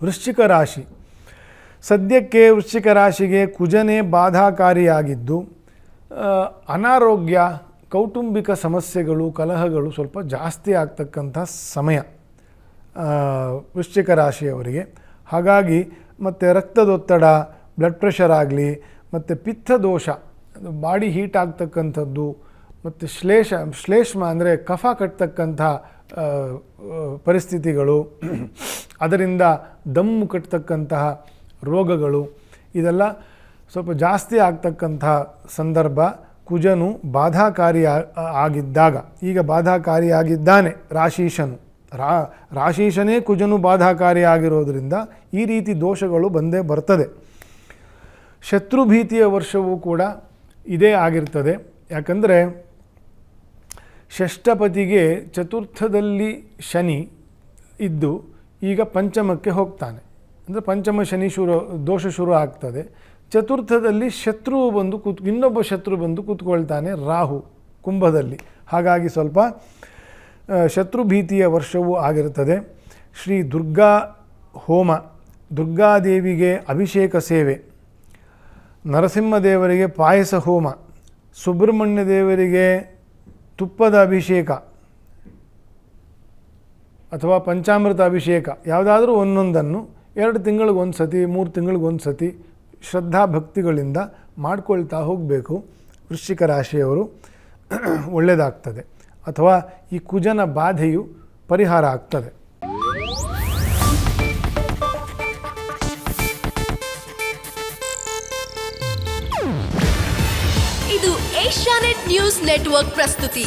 ವೃಶ್ಚಿಕ ರಾಶಿ. ಸದ್ಯಕ್ಕೆ ವೃಶ್ಚಿಕ ರಾಶಿಗೆ ಕುಜನೇ ಬಾಧಾಕಾರಿಯಾಗಿದ್ದು ಅನಾರೋಗ್ಯ ಕೌಟುಂಬಿಕ ಸಮಸ್ಯೆಗಳು ಕಲಹಗಳು ಸ್ವಲ್ಪ ಜಾಸ್ತಿ ಆಗ್ತಕ್ಕಂಥ ಸಮಯ ವೃಶ್ಚಿಕ ರಾಶಿಯವರಿಗೆ. ಹಾಗಾಗಿ ಮತ್ತು ರಕ್ತದೊತ್ತಡ ಬ್ಲಡ್ ಪ್ರೆಷರ್ ಆಗಲಿ ಮತ್ತು ಪಿತ್ತದೋಷ ಬಾಡಿ ಹೀಟ್ ಆಗ್ತಕ್ಕಂಥದ್ದು ಮತ್ತು ಶ್ಲೇಷ ಶ್ಲೇಷ್ಮ ಅಂದರೆ ಕಫ ಆ, ಪರಿಸ್ಥಿತಿಗಳು. ಅದರಿಂದ ದಮ್ಮು ಕಟ್ತಕ್ಕಂತಹ ರೋಗಗಳು, ಇದೆಲ್ಲ ಸ್ವಲ್ಪ ಜಾಸ್ತಿ ಆಗ್ತಕ್ಕಂತಹ ಸಂದರ್ಭ. ಕುಜನು ಬಾಧಾಕಾರಿ ಆಗಿದ್ದಾಗ, ಈಗ ಬಾಧಾಕಾರಿಯಾಗಿದ್ದಾನೆ ರಾಶೀಶನು. ರಾ, ರಾಶೀಶನೇ ಕುಜನು ಬಾಧಾಕಾರಿಯಾಗಿರೋದ್ರಿಂದ ಈ ರೀತಿ ದೋಷಗಳು ಬಂದೇ ಬರ್ತದೆ. ಶತ್ರು ಭೀತಿಯ ವರ್ಷವೂ ಕೂಡ ಇದೇ ಆಗಿರ್ತದೆ. ಯಾಕಂದರೆ ಷಷ್ಠಪತಿಗೆ ಚತುರ್ಥದಲ್ಲಿ ಶನಿ ಇದ್ದು ಈಗ ಪಂಚಮಕ್ಕೆ ಹೋಗ್ತಾನೆ. ಅಂದರೆ ಪಂಚಮ ಶನಿ ಶುರು, ದೋಷ ಶುರು ಆಗ್ತದೆ. ಚತುರ್ಥದಲ್ಲಿ ಶತ್ರು ಬಂದು ಕೂತ್, ಇನ್ನೊಬ್ಬ ಶತ್ರು ಬಂದು ಕೂತ್ಕೊಳ್ತಾನೆ ರಾಹು ಕುಂಭದಲ್ಲಿ. ಹಾಗಾಗಿ ಸ್ವಲ್ಪ ಶತ್ರು ಭೀತಿಯ ವರ್ಷವೂ ಆಗಿರುತ್ತದೆ. ಶ್ರೀ ದುರ್ಗಾ ಹೋಮ ದುರ್ಗಾದೇವಿಗೆ ಅಭಿಷೇಕ ಸೇವೆ ನರಸಿಂಹದೇವರಿಗೆ ಪಾಯಸ ಹೋಮ, ಸುಬ್ರಹ್ಮಣ್ಯ ದೇವರಿಗೆ ತುಪ್ಪದ ಅಭಿಷೇಕ ಅಥವಾ ಪಂಚಾಮೃತ ಅಭಿಷೇಕ, ಯಾವುದಾದ್ರೂ ಒಂದೊಂದನ್ನು ಎರಡು ತಿಂಗಳಿಗೆ ಒಂದು ಸತಿ, ಮೂರು ತಿಂಗಳಿಗೆ ಒಂದು ಸತಿ ಶ್ರದ್ಧಾ ಭಕ್ತಿಗಳಿಂದ ಮಾಡ್ಕೊಳ್ತಾ ಹೋಗಬೇಕು. ವೃಶ್ಚಿಕ ರಾಶಿಯವರು ಒಳ್ಳೆಯದಾಗ್ತದೆ ಅಥವಾ ಈ ಕುಜನ ಬಾಧೆಯು ಪರಿಹಾರ ಆಗ್ತದೆ. ಇದು ಏಷ್ಯಾನೆಟ್ ನ್ಯೂಸ್ ನೆಟ್ವರ್ಕ್ ಪ್ರಸ್ತುತಿ.